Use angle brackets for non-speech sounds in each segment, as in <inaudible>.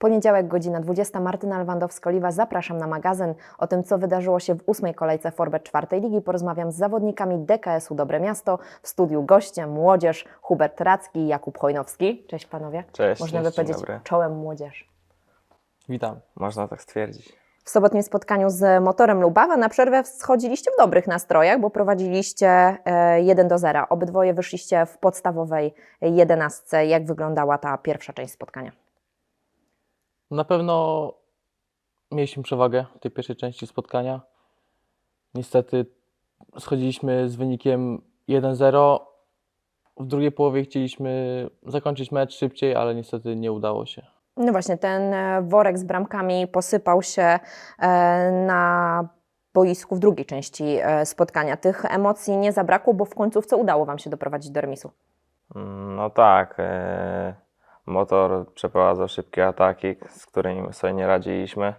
Poniedziałek, godzina 20. Martyna Lewandowska-Oliwa. Zapraszam na magazyn. O tym, co wydarzyło się w ósmej kolejce Forbet czwartej ligi, porozmawiam z zawodnikami DKS-u Dobre Miasto. W studiu goście młodzież Hubert Racki i Jakub Chojnowski. Cześć panowie. Cześć, Można cześć, by powiedzieć dobry. czołem młodzież. Witam. Można tak stwierdzić. W sobotnim spotkaniu z motorem Lubawa na przerwę schodziliście w dobrych nastrojach, bo prowadziliście e, 1 do 0. Obydwoje wyszliście w podstawowej jedenastce. Jak wyglądała ta pierwsza część spotkania? Na pewno mieliśmy przewagę w tej pierwszej części spotkania. Niestety schodziliśmy z wynikiem 1-0. W drugiej połowie chcieliśmy zakończyć mecz szybciej, ale niestety nie udało się. No właśnie, ten e, worek z bramkami posypał się e, na boisku w drugiej części e, spotkania. Tych emocji nie zabrakło, bo w końcówce udało Wam się doprowadzić do remisu. No tak, motor przeprowadzał szybkie ataki, z którymi sobie nie radziliśmy.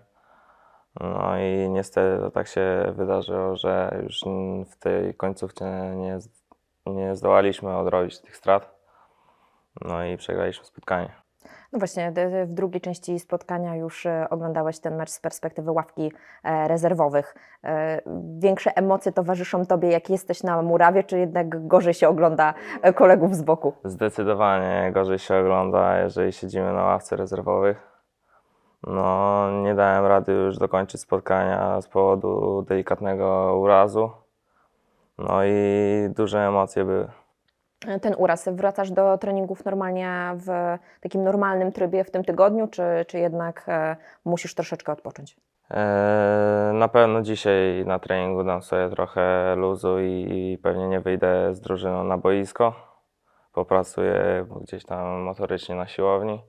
No i niestety to tak się wydarzyło, że już w tej końcówce nie, nie zdołaliśmy odrobić tych strat. No i przegraliśmy spotkanie. No właśnie, w drugiej części spotkania już e, oglądałeś ten mecz z perspektywy ławki e, rezerwowych. E, Większe emocje towarzyszą Tobie, jak jesteś na murawie, czy jednak gorzej się ogląda kolegów z boku? Zdecydowanie gorzej się ogląda, jeżeli siedzimy na ławce rezerwowych. No, nie dałem rady już dokończyć spotkania z powodu delikatnego urazu. No i duże emocje były. E, Ten uraz, wracasz do treningów normalnie w takim normalnym trybie w tym tygodniu, czy, czy jednak e, musisz troszeczkę odpocząć? Eee, Na pewno dzisiaj na treningu dam sobie trochę luzu i pewnie nie wyjdę z drużyną na boisko. Popracuję gdzieś tam motorycznie na siłowni.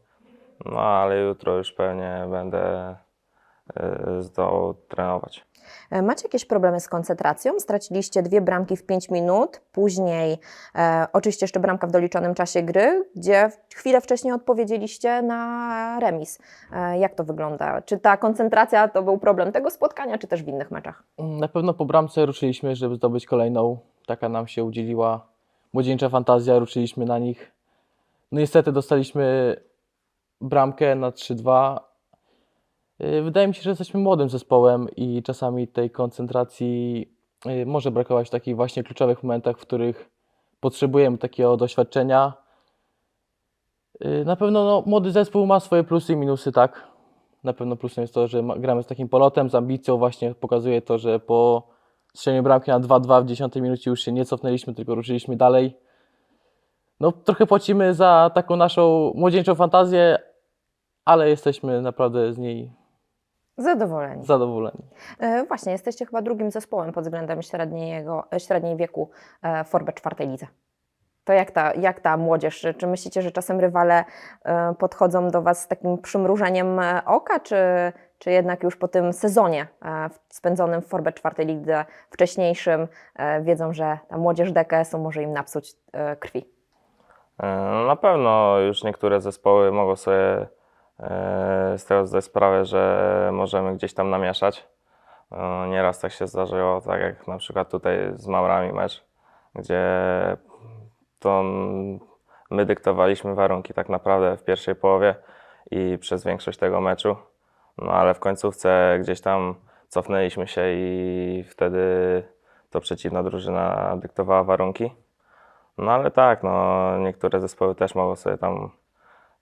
No ale jutro już pewnie będę e, zdołał trenować. E, Macie jakieś problemy z koncentracją? Straciliście dwie bramki w 5 minut, później e, oczywiście jeszcze bramka w doliczonym czasie gry, gdzie chwilę wcześniej odpowiedzieliście na remis. E, jak to wygląda? Czy ta koncentracja to był problem tego spotkania, czy też w innych meczach? Na pewno po bramce ruszyliśmy, żeby zdobyć kolejną. Taka nam się udzieliła młodzieńcza fantazja, ruszyliśmy na nich. No niestety dostaliśmy bramkę na 3-2. Yy, Wydaje mi się, że jesteśmy młodym zespołem i czasami tej koncentracji yy, może brakować w takich właśnie kluczowych momentach, w których potrzebujemy takiego doświadczenia. Yy, Na pewno no, młody zespół ma swoje plusy i minusy, tak. Na pewno plusem jest to, że gramy z takim polotem, z ambicją. Właśnie pokazuje to, że po strzeleniu bramki na 2-2 w 10 minucie już się nie cofnęliśmy, tylko ruszyliśmy dalej. No, trochę płacimy za taką naszą młodzieńczą fantazję, ale jesteśmy naprawdę z niej Zadowoleni. zadowoleni. E, właśnie, jesteście chyba drugim zespołem pod względem średniego, e, średniej wieku e, Forbet czwartej lidze. To jak ta, jak ta młodzież? Czy- Czy myślicie, że czasem rywale e, podchodzą do Was z takim przymrużeniem oka, czy, czy jednak już po tym sezonie e, spędzonym w Forbet czwartej lidze wcześniejszym e, wiedzą, że ta młodzież DKS-u może im napsuć e, krwi? E, Na pewno już niektóre zespoły mogą sobie z tego zdać sprawę, że możemy gdzieś tam namieszać. E, Nieraz tak się zdarzyło, tak jak na przykład tutaj z Maurami mecz, gdzie to my dyktowaliśmy warunki tak naprawdę w pierwszej połowie i przez większość tego meczu. No ale w końcówce gdzieś tam cofnęliśmy się i wtedy to przeciwna drużyna dyktowała warunki. No ale tak, no niektóre zespoły też mogą sobie tam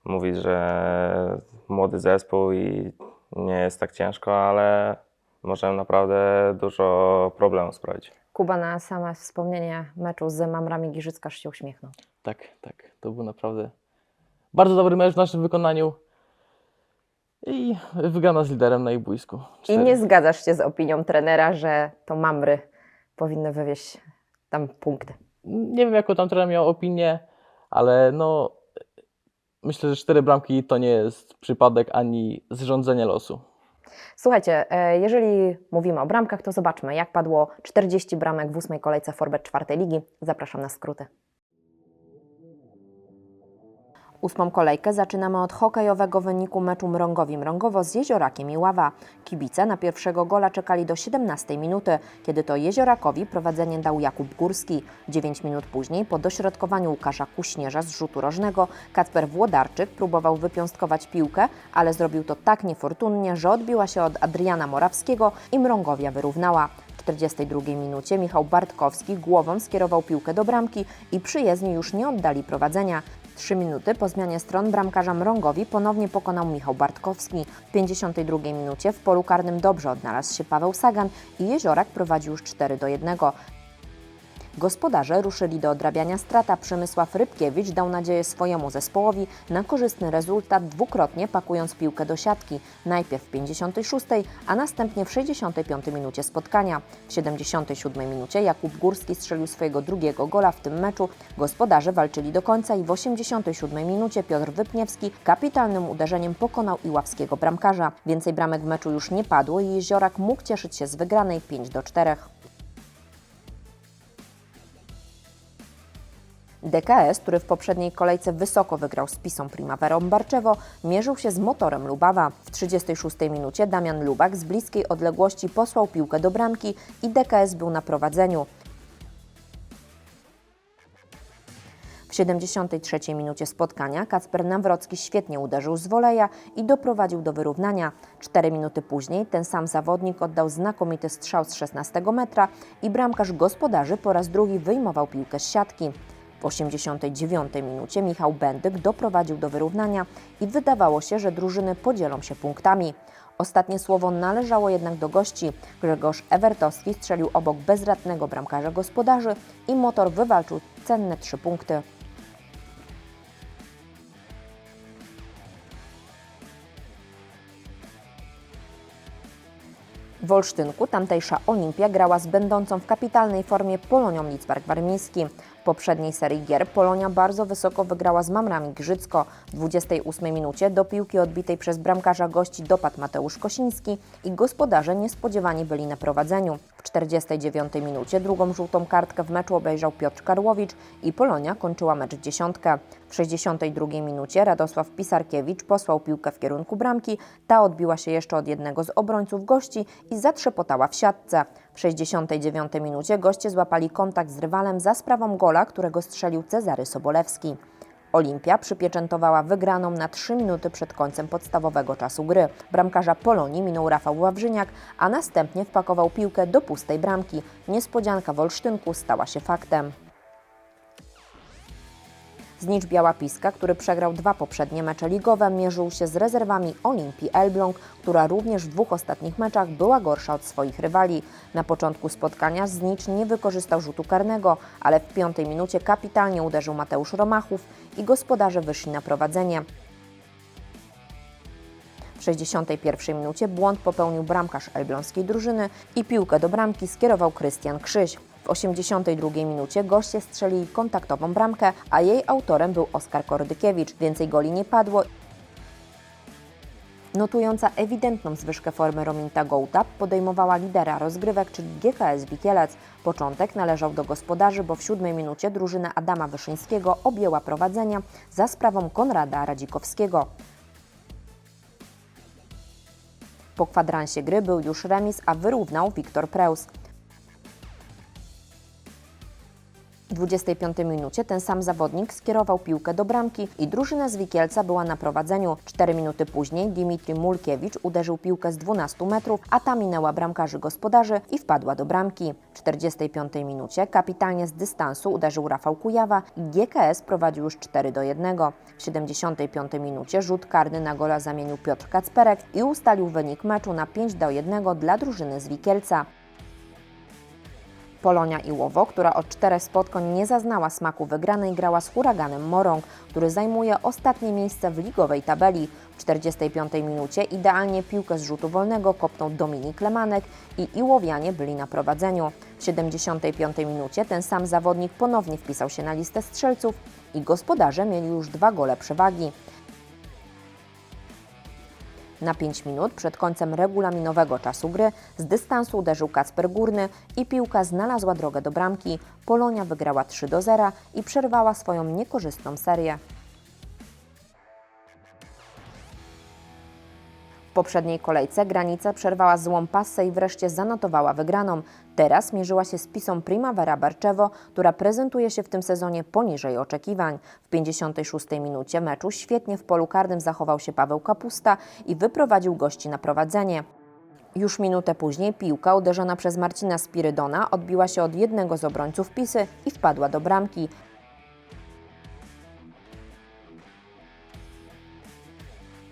mówić, że młody zespół i nie jest tak ciężko, ale możemy naprawdę dużo problemów sprawić. Kuba na same wspomnienie meczu z Mamrami Giżycka się uśmiechnął. Tak, tak. To był naprawdę bardzo dobry mecz w naszym wykonaniu. I wygrana z liderem na ich boisku. I nie zgadzasz się z opinią trenera, że to Mamry powinny wywieźć tam punkty. Nie wiem, jaką tam trener miał opinię, ale no myślę, że cztery bramki to nie jest przypadek ani zrządzenie losu. Słuchajcie, e, jeżeli mówimy o bramkach, to zobaczmy, jak padło 40 bramek w ósmej kolejce Forbet czwartej ligi. Zapraszam na skróty. Ósmą kolejkę zaczynamy od hokejowego wyniku meczu Mrągowi-Mrągowo z Jeziorakiem i Ława. Kibice na pierwszego gola czekali do 17 minuty, kiedy to Jeziorakowi prowadzenie dał Jakub Górski. 9 minut później po dośrodkowaniu Łukasza Kuśnierza z rzutu rożnego Kacper Włodarczyk próbował wypiąstkować piłkę, ale zrobił to tak niefortunnie, że odbiła się od Adriana Morawskiego i Mrągowia wyrównała. W 42 minucie Michał Bartkowski głową skierował piłkę do bramki i przyjezdni już nie oddali prowadzenia. Trzy minuty po zmianie stron bramkarza Mrągowi ponownie pokonał Michał Bartkowski. W 52 minucie w polu karnym dobrze odnalazł się Paweł Sagan i Jeziorak prowadził już 4 do 1. Gospodarze ruszyli do odrabiania strata. Przemysław Rybkiewicz dał nadzieję swojemu zespołowi na korzystny rezultat, dwukrotnie pakując piłkę do siatki. Najpierw w 56, a następnie w 65 minucie spotkania. W 77 minucie Jakub Górski strzelił swojego drugiego gola w tym meczu. Gospodarze walczyli do końca i w 87 minucie Piotr Wypniewski kapitalnym uderzeniem pokonał iławskiego bramkarza. Więcej bramek w meczu już nie padło i Jeziorak mógł cieszyć się z wygranej 5 do 4. DKS, który w poprzedniej kolejce wysoko wygrał z Pisą Primaverą Barczewo, mierzył się z motorem Lubawa. W 36 minucie Damian Lubak z bliskiej odległości posłał piłkę do bramki i DKS był na prowadzeniu. W 73 minucie spotkania Kacper Nawrocki świetnie uderzył z woleja i doprowadził do wyrównania. Cztery minuty później ten sam zawodnik oddał znakomity strzał z 16 metra i bramkarz gospodarzy po raz drugi wyjmował piłkę z siatki. W 89 minucie Michał Bendyk doprowadził do wyrównania i wydawało się, że drużyny podzielą się punktami. Ostatnie słowo należało jednak do gości. Grzegorz Ewertowski strzelił obok bezradnego bramkarza gospodarzy i motor wywalczył cenne trzy punkty. W Olsztynku tamtejsza Olimpia grała z będącą w kapitalnej formie Polonią Lidzbark Warmiński. W poprzedniej serii gier Polonia bardzo wysoko wygrała z Mamrami Grzycko. W 28 minucie do piłki odbitej przez bramkarza gości dopadł Mateusz Kosiński i gospodarze niespodziewani byli na prowadzeniu. W 49 minucie drugą żółtą kartkę w meczu obejrzał Piotr Karłowicz i Polonia kończyła mecz w dziesiątkę. W 62 minucie Radosław Pisarkiewicz posłał piłkę w kierunku bramki, ta odbiła się jeszcze od jednego z obrońców gości i zatrzepotała w siatce. W 69 minucie goście złapali kontakt z rywalem za sprawą gola, którego strzelił Cezary Sobolewski. Olimpia przypieczętowała wygraną na 3 minuty przed końcem podstawowego czasu gry. Bramkarza Polonii minął Rafał Ławrzyniak, a następnie wpakował piłkę do pustej bramki. Niespodzianka w Olsztynku stała się faktem. Znicz Biała Piska, który przegrał dwa poprzednie mecze ligowe, mierzył się z rezerwami Olimpii Elbląg, która również w dwóch ostatnich meczach była gorsza od swoich rywali. Na początku spotkania Znicz nie wykorzystał rzutu karnego, ale w piątej minucie kapitalnie uderzył Mateusz Romachów i gospodarze wyszli na prowadzenie. W 61 minucie błąd popełnił bramkarz elbląskiej drużyny i piłkę do bramki skierował Krystian Krzyś. W 82 minucie goście strzelili kontaktową bramkę, a jej autorem był Oskar Kordykiewicz. Więcej goli nie padło. Notująca ewidentną zwyżkę formy Rominta Gołta podejmowała lidera rozgrywek, czyli GKS Wikielec. Początek należał do gospodarzy, bo w siódmej minucie drużyna Adama Wyszyńskiego objęła prowadzenia za sprawą Konrada Radzikowskiego. Po kwadransie gry był już remis, a wyrównał Wiktor Preus. W 25 minucie ten sam zawodnik skierował piłkę do bramki i drużyna z Wikielca była na prowadzeniu. 4 minuty później Dimitri Mulkiewicz uderzył piłkę z 12 metrów, a ta minęła bramkarzy gospodarzy i wpadła do bramki. W 45 minucie kapitalnie z dystansu uderzył Rafał Kujawa i GKS prowadził już 4 do 1. W 75 minucie rzut karny na gola zamienił Piotr Kacperek i ustalił wynik meczu na 5 do 1 dla drużyny z Wikielca. Polonia Iłowo, która od czterech spotkań nie zaznała smaku wygranej, grała z huraganem Morąg, który zajmuje ostatnie miejsce w ligowej tabeli. W 45 minucie idealnie piłkę z rzutu wolnego kopnął Dominik Lemanek i Iłowianie byli na prowadzeniu. W 75 minucie ten sam zawodnik ponownie wpisał się na listę strzelców i gospodarze mieli już dwa gole przewagi. Na 5 minut przed końcem regulaminowego czasu gry z dystansu uderzył Kacper Górny i piłka znalazła drogę do bramki. Polonia wygrała 3 do 0 i przerwała swoją niekorzystną serię. W poprzedniej kolejce Granica przerwała złą passę i wreszcie zanotowała wygraną. Teraz mierzyła się z Pisą Primavera Barczewo, która prezentuje się w tym sezonie poniżej oczekiwań. W 56 minucie meczu świetnie w polu karnym zachował się Paweł Kapusta i wyprowadził gości na prowadzenie. Już minutę później piłka uderzona przez Marcina Spirydona odbiła się od jednego z obrońców Pisy i wpadła do bramki.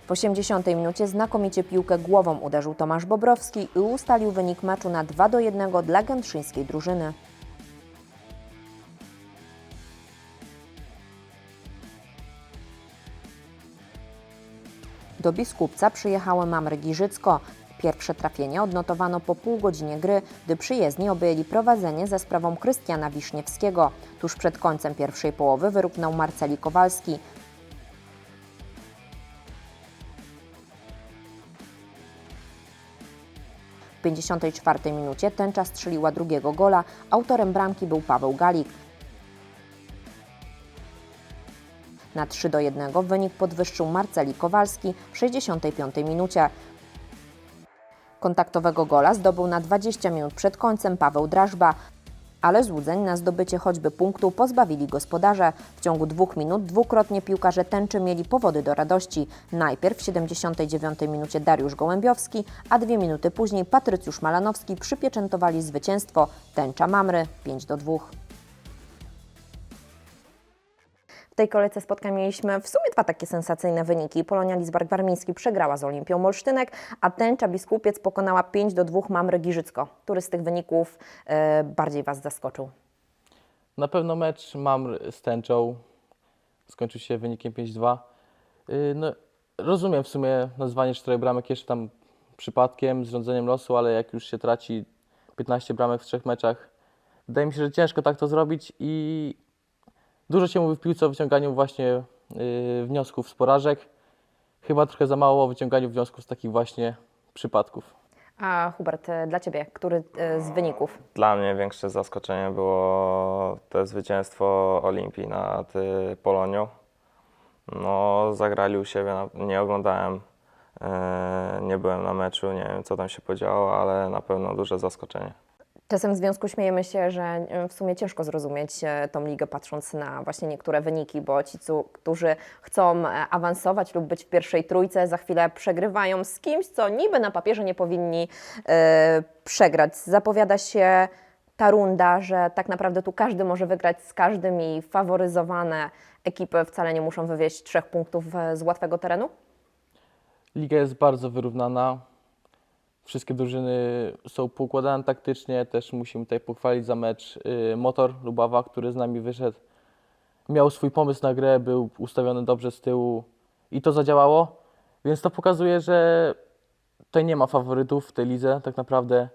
W 80 minucie znakomicie piłkę głową uderzył Tomasz Bobrowski i ustalił wynik meczu na 2 do 1 dla gętrzyńskiej drużyny. Do Biskupca przyjechały Mamry Giżycko. Pierwsze trafienie odnotowano po pół godzinie gry, gdy przyjezdni objęli prowadzenie za sprawą Krystiana Wiśniewskiego. Tuż przed końcem pierwszej połowy wyrównał Marceli Kowalski. 54 minucie tęcza strzeliła drugiego gola. Autorem bramki był Paweł Galik. Na 3 do 1 wynik podwyższył Marceli Kowalski w 65 minucie. Kontaktowego gola zdobył na 20 minut przed końcem Paweł Drażba, ale złudzeń na zdobycie choćby punktu pozbawili gospodarze. W ciągu dwóch minut dwukrotnie piłkarze tęczy mieli powody do radości. Najpierw w 79 minucie Dariusz Gołębiowski, a dwie minuty później Patrycjusz Malanowski przypieczętowali zwycięstwo. Tęcza Mamry 5 do 2. tej kolejce spotkań mieliśmy w sumie dwa takie sensacyjne wyniki. Polonia Lizbark Warmiński przegrała z Olimpią Molsztynek, a Tęcza Biskupiec pokonała 5 do 2 Mamry Giżycko. Który z tych wyników e, bardziej Was zaskoczył? Na pewno mecz Mamr z Tęczą skończył się wynikiem 5-2. Yy, No, rozumiem w sumie nazwanie czterech bramek jeszcze tam przypadkiem, z rodzeniem losu, ale jak już się traci 15 bramek w trzech meczach, wydaje mi się, że ciężko tak to zrobić i dużo się mówi w piłce o wyciąganiu właśnie yy, wniosków z porażek. Chyba trochę za mało o wyciąganiu wniosków z takich właśnie przypadków. A Hubert, e, dla Ciebie, który e, z wyników? Dla mnie większe zaskoczenie było to zwycięstwo Olimpii nad y, Polonią. No, zagrali u siebie, nie oglądałem, nie byłem na meczu, nie wiem co tam się podziało, ale na pewno duże zaskoczenie. Czasem w związku śmiejemy się, że e, w sumie ciężko zrozumieć e, tą ligę patrząc na właśnie niektóre wyniki, bo ci, którzy chcą e, awansować lub być w pierwszej trójce, za chwilę przegrywają z kimś, co niby na papierze nie powinni przegrać. Zapowiada się ta runda, że tak naprawdę tu każdy może wygrać z każdym i faworyzowane ekipy wcale nie muszą wywieźć trzech punktów z łatwego terenu? Liga jest bardzo wyrównana. Wszystkie drużyny są poukładane taktycznie. Też musimy tutaj pochwalić za mecz y, Motor Lubawa, który z nami wyszedł. Miał swój pomysł na grę, był ustawiony dobrze z tyłu i to zadziałało. Więc to pokazuje, że tutaj nie ma faworytów w tej lidze. Tak naprawdę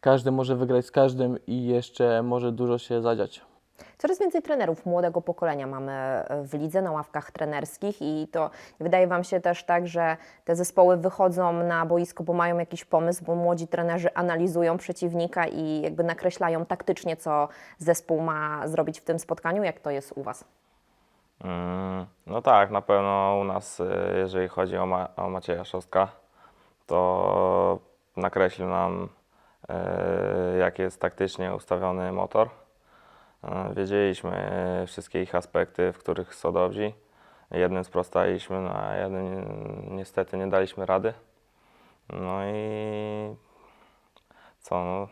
każdy może wygrać z każdym i jeszcze może dużo się zadziać. Coraz więcej trenerów młodego pokolenia mamy e, w lidze, na ławkach trenerskich i to wydaje Wam się też tak, że te zespoły wychodzą na boisko, bo mają jakiś pomysł, bo młodzi trenerzy analizują przeciwnika i jakby nakreślają taktycznie, co zespół ma zrobić w tym spotkaniu. Jak to jest u Was? Mm, No tak, na pewno u nas, y, jeżeli chodzi o, Ma- o Macieja Szostka, to nakreślił nam, y, jak jest taktycznie ustawiony motor. Wiedzieliśmy y, wszystkie ich aspekty, w których są dobrzy. Jednym sprostaliśmy, no a jednym niestety nie daliśmy rady. No i co, no,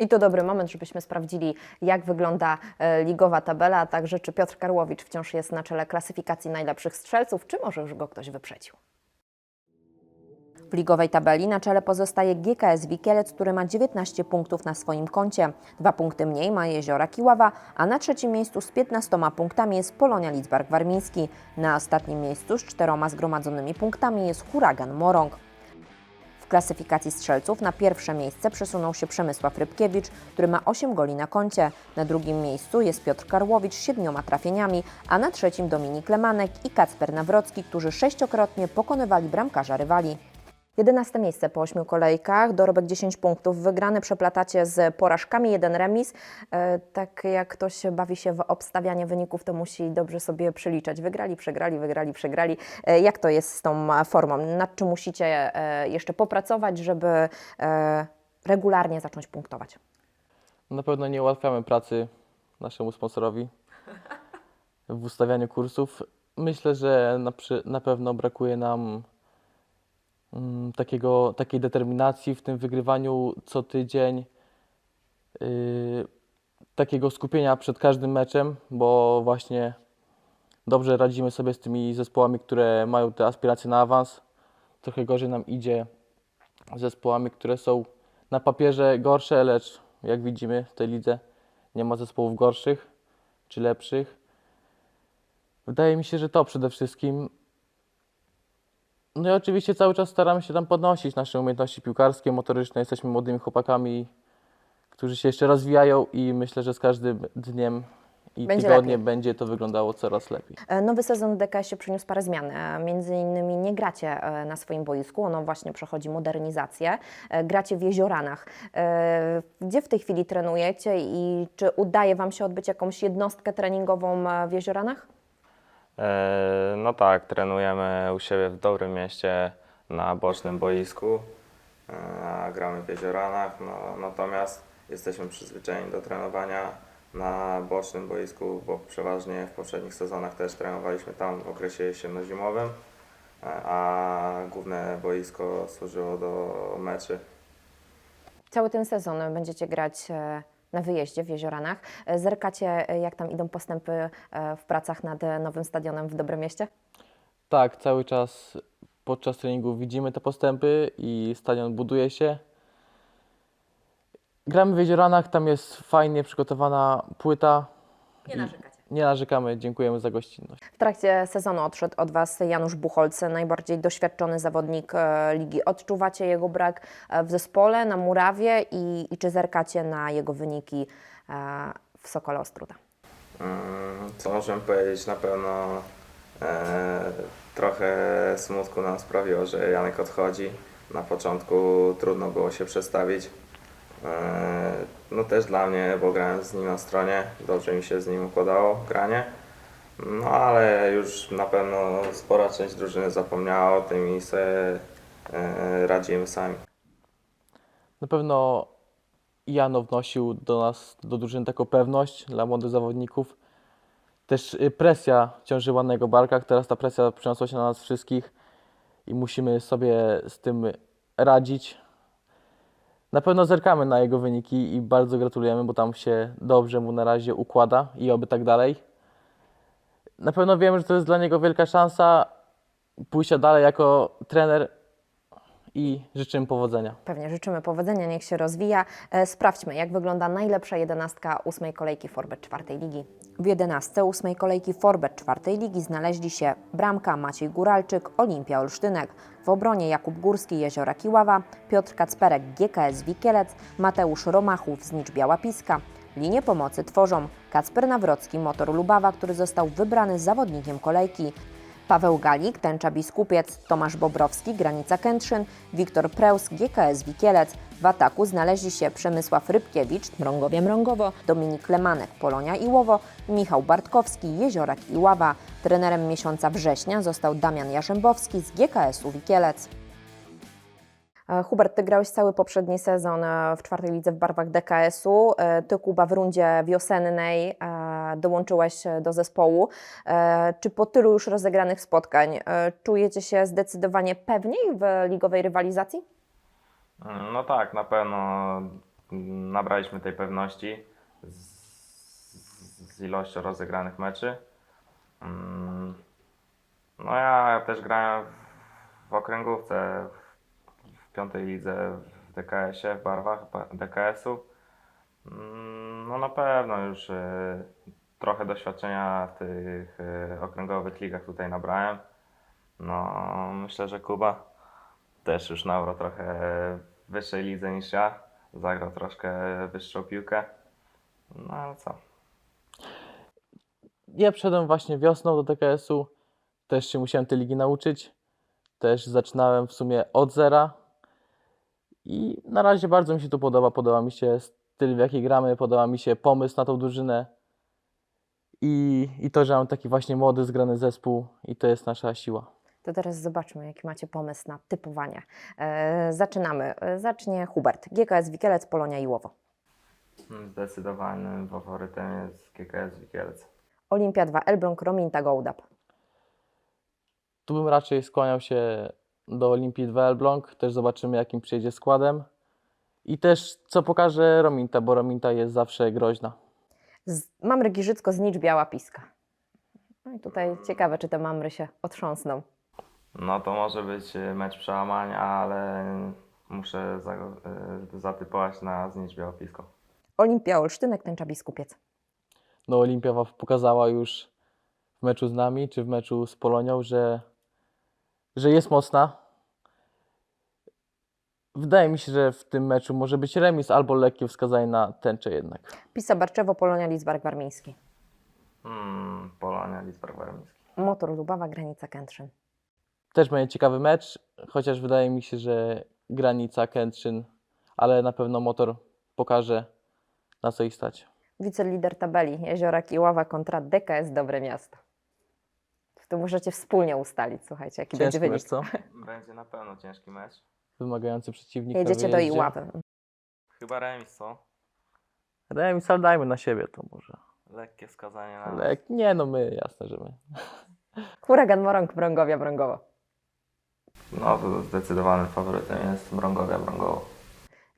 I to dobry moment, żebyśmy sprawdzili, jak wygląda e, ligowa tabela, a także czy Piotr Karłowicz wciąż jest na czele klasyfikacji najlepszych strzelców, czy może już go ktoś wyprzedził. W ligowej tabeli na czele pozostaje GKS Wikielec, który ma 19 punktów na swoim koncie. Dwa punkty mniej ma Jeziora Kiława, a na trzecim miejscu z 15 punktami jest Polonia Lidzbark Warmiński. Na ostatnim miejscu z czteroma zgromadzonymi punktami jest Huragan Morąg. W klasyfikacji strzelców na pierwsze miejsce przesunął się Przemysław Rybkiewicz, który ma 8 goli na koncie. Na drugim miejscu jest Piotr Karłowicz z siedmioma trafieniami, a na trzecim Dominik Lemanek i Kacper Nawrocki, którzy sześciokrotnie pokonywali bramkarza rywali. 11 miejsce po 8 kolejkach, dorobek 10 punktów, wygrany przeplatacie z porażkami, jeden remis. E, Tak jak ktoś bawi się w obstawianie wyników, to musi dobrze sobie przeliczać. Wygrali, przegrali, wygrali, przegrali. E, Jak to jest z tą formą? Nad czym musicie e, jeszcze popracować, żeby regularnie zacząć punktować? Na pewno nie ułatwiamy pracy naszemu sponsorowi w ustawianiu kursów. Myślę, że na, przy, na pewno brakuje nam takiego, takiej determinacji w tym wygrywaniu co tydzień, yy, takiego skupienia przed każdym meczem, bo właśnie dobrze radzimy sobie z tymi zespołami, które mają te aspiracje na awans. Trochę gorzej nam idzie z zespołami, które są na papierze gorsze, lecz jak widzimy w tej lidze nie ma zespołów gorszych czy lepszych. Wydaje mi się, że to przede wszystkim. No i oczywiście cały czas staramy się tam podnosić nasze umiejętności piłkarskie, motoryczne. Jesteśmy młodymi chłopakami, którzy się jeszcze rozwijają i myślę, że z każdym dniem i Będzie tygodniem lepiej. będzie to wyglądało coraz lepiej. E, Nowy sezon w DKS-ie przyniósł parę zmian. E, Między innymi nie gracie e, na swoim boisku, ono właśnie przechodzi modernizację. Gracie w Jezioranach. Gdzie w tej chwili trenujecie i czy udaje Wam się odbyć jakąś jednostkę treningową w Jezioranach? E, No tak, trenujemy u siebie w dobrym mieście na bocznym boisku, e, a gramy w Jezioranach, no, natomiast jesteśmy przyzwyczajeni do trenowania na bocznym boisku, bo przeważnie w poprzednich sezonach też trenowaliśmy tam w okresie jesienno-zimowym, e, a główne boisko służyło do meczy. Cały ten sezon będziecie grać na wyjeździe w Jezioranach. E, Zerkacie, e, jak tam idą postępy e, w pracach nad nowym stadionem w Dobrym Mieście? Tak, cały czas podczas treningu widzimy te postępy i stadion buduje się. Gramy w Jezioranach, tam jest fajnie przygotowana płyta. Nie I narzekacie. Nie narzekamy, dziękujemy za gościnność. W trakcie sezonu odszedł od Was Janusz Buchholz, najbardziej doświadczony zawodnik e, ligi. Odczuwacie jego brak e, w zespole, na murawie i, i czy zerkacie na jego wyniki e, w Sokole Ostruda? Mm, Co możemy powiedzieć, na pewno e, trochę smutku nam sprawiło, że Janek odchodzi. Na początku trudno było się przestawić. E, no też dla mnie, bo grałem z nim na stronie, dobrze mi się z nim układało granie. No ale już na pewno spora część drużyny zapomniała o tym i sobie e, radzimy sami. Na pewno Jano wnosił do nas, do drużyny taką pewność dla młodych zawodników. Też y, presja ciążyła na jego barkach, teraz ta presja przeniosła się na nas wszystkich i musimy sobie z tym radzić. Na pewno zerkamy na jego wyniki i bardzo gratulujemy, bo tam się dobrze mu na razie układa i oby tak dalej. Na pewno wiemy, że to jest dla niego wielka szansa pójścia dalej jako trener i życzymy powodzenia. Pewnie życzymy powodzenia, niech się rozwija. E, Sprawdźmy, jak wygląda najlepsza jedenastka ósmej kolejki Forbet czwartej ligi. W jedenastce ósmej kolejki Forbet czwartej ligi znaleźli się Bramka Maciej Góralczyk, Olimpia Olsztynek, w obronie Jakub Górski, Jeziora Kiława, Piotr Kacperek, GKS Wikielec, Mateusz Romachów, Znicz Biała Piska. Linię pomocy tworzą Kacper Nawrocki, Motor Lubawa, który został wybrany zawodnikiem kolejki, Paweł Galik, Tęcza Biskupiec, Tomasz Bobrowski, Granica Kętrzyn, Wiktor Preus, GKS Wikielec. W ataku znaleźli się Przemysław Rybkiewicz, Mrągowie Mrągowo, Dominik Lemanek, Polonia Iłowo, Michał Bartkowski, Jeziorak Iława. Trenerem miesiąca września został Damian Jarzębowski z GKS-u Wikielec. E, Hubert, ty grałeś cały poprzedni sezon e, w czwartej lidze w barwach DKS-u. E, Ty, Kuba, w rundzie wiosennej dołączyłeś e, do zespołu. E, Czy po tylu już rozegranych spotkań e, czujecie się zdecydowanie pewniej w ligowej rywalizacji? No tak, na pewno nabraliśmy tej pewności z, z ilością rozegranych meczy. Mm, No ja też grałem w, okręgówce w piątej lidze w DKS-ie, w barwach ba- DKS-u. Mm, No na pewno już trochę doświadczenia w tych y, okręgowych ligach tutaj nabrałem. No myślę, że Kuba też już nabrał trochę wyższej lidze niż ja. Zagrał troszkę wyższą piłkę. No ale co? Ja przyszedłem właśnie wiosną do TKS-u, też się musiałem tej ligi nauczyć. Też zaczynałem w sumie od zera i na razie bardzo mi się to podoba. Podoba mi się styl, w jaki gramy, podoba mi się pomysł na tą drużynę i, i to, że mam taki właśnie młody, zgrany zespół i to jest nasza siła. To teraz zobaczmy, jaki macie pomysł na typowanie. E, zaczynamy. E, zacznie Hubert. GKS Wikielec, Polonia i Łowo. Zdecydowanym faworytem jest GKS Wikielce. Olimpia 2, Elbląg, Rominta, Gołdap. Tu bym raczej skłaniał się do Olimpii 2 Elbląg. Też zobaczymy, jakim przyjedzie składem. I też, co pokaże Rominta, bo Rominta jest zawsze groźna. Z, Mamry Giżycko, Znicz, Biała Piska. No i tutaj ciekawe, czy te mamry się otrząsną. No to może być e, mecz przełamania, ale muszę za, e, zatypować na Znicz Białopisko. Olimpia, Olsztynek, Tęcza Biskupiec. No Olimpia pokazała już w meczu z nami, czy w meczu z Polonią, że, że jest mocna. Wydaje mi się, że w tym meczu może być remis albo lekkie wskazanie na tęczę jednak. Pisa, Barczewo, Polonia, Lidzbark, Warmiński. Hmm, Polonia, Lidzbark Warmiński. Motor Lubawa, Granica, Kętrzyn. Też będzie ciekawy mecz, chociaż wydaje mi się, że granica Kętrzyn, ale na pewno motor pokaże na co ich stać. Wicelider tabeli, Jeziora Kiława kontra DKS Dobre Miasto. Tu możecie wspólnie ustalić, słuchajcie, jaki będzie Ciężki wynik. mecz, co? Będzie na pewno ciężki mecz. Wymagający przeciwnik. na Jedziecie do. Iławy. Chyba remis, co? Remis, ale dajmy na siebie to może. Lekkie wskazanie na... Ale jak nie, no my, jasne, że my. <laughs> Huragan Morąg, Brągowia, Brągowo. No to zdecydowanym faworytem jest Brągowia, Brągowo.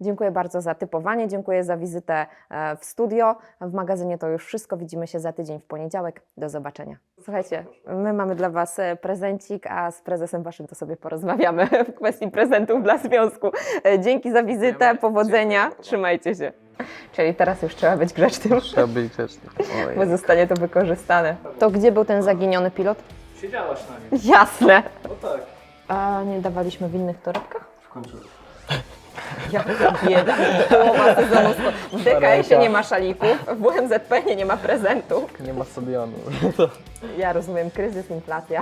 Dziękuję bardzo za typowanie, dziękuję za wizytę e, w studio. W magazynie to już wszystko. Widzimy się za tydzień w poniedziałek. Do zobaczenia. Słuchajcie, my mamy dla Was e, prezencik, a z prezesem Waszym to sobie porozmawiamy <laughs> w kwestii prezentów dla związku. E, Dzięki za wizytę, powodzenia, trzymajcie się. Czyli teraz już trzeba być grzecznym, Trzeba być grzeczny. bo zostanie to wykorzystane. To gdzie był ten zaginiony pilot? Siedziałaś na nim. Jasne. No tak. A nie dawaliśmy w innych torebkach? W końcu. <laughs> Jaka bieda. Połowa sezonu. W DKS-ie nie ma szalików, w WMZP nie ma prezentów. Nie ma stadionu. Ja rozumiem kryzys, inflacja.